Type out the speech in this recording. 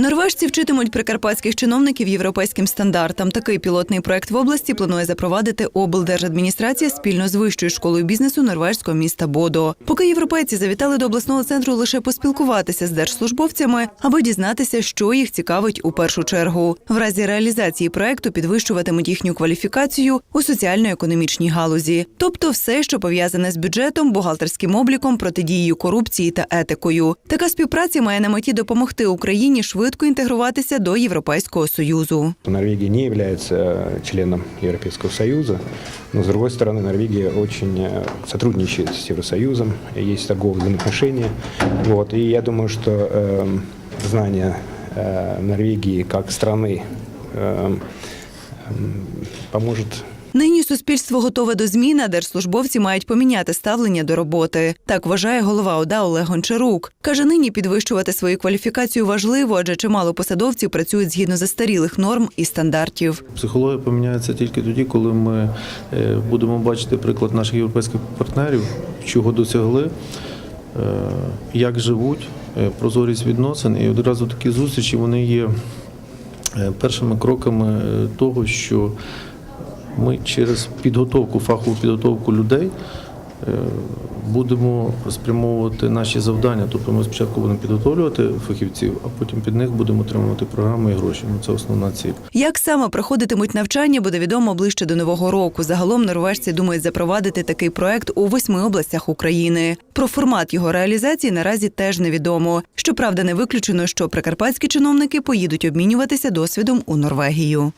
Норвежці вчитимуть прикарпатських чиновників європейським стандартам. Такий пілотний проект в області планує запровадити облдержадміністрація спільно з вищою школою бізнесу норвежського міста Бодо. Поки європейці завітали до обласного центру лише поспілкуватися з держслужбовцями, аби дізнатися, що їх цікавить у першу чергу. В разі реалізації проекту підвищуватимуть їхню кваліфікацію у соціально-економічній галузі, тобто все, що пов'язане з бюджетом, бухгалтерським обліком, протидією корупції та етикою. Така співпраця має на меті допомогти Україні швидко інтегруватися до Європейського союзу. Норвегия не является э, членом Европейского Союза, но, с другой стороны, Норвегия очень э, сотрудничает с Евросоюзом, и есть торговые взаимоотношения. Вот, и я думаю, что э, знание э, Норвегии как страны э, м, поможет Нині суспільство готове до змін, а держслужбовці мають поміняти ставлення до роботи. Так вважає голова ОДА Олег Гончарук. Каже, нині підвищувати свою кваліфікацію важливо, адже чимало посадовців працюють згідно застарілих норм і стандартів. Психологія поміняється тільки тоді, коли ми е, будемо бачити приклад наших європейських партнерів, чого досягли, е, як живуть, е, прозорість відносин. І одразу такі зустрічі вони є першими кроками того, що ми через підготовку, фахову підготовку людей е, будемо спрямовувати наші завдання. Тобто ми спочатку будемо підготовлювати фахівців, а потім під них будемо отримувати програми і гроші. Ну, це основна ціль. Як саме проходитимуть навчання, буде відомо ближче до нового року. Загалом норвежці думають запровадити такий проект у восьми областях України. Про формат його реалізації наразі теж невідомо. Щоправда, не виключено, що прикарпатські чиновники поїдуть обмінюватися досвідом у Норвегію.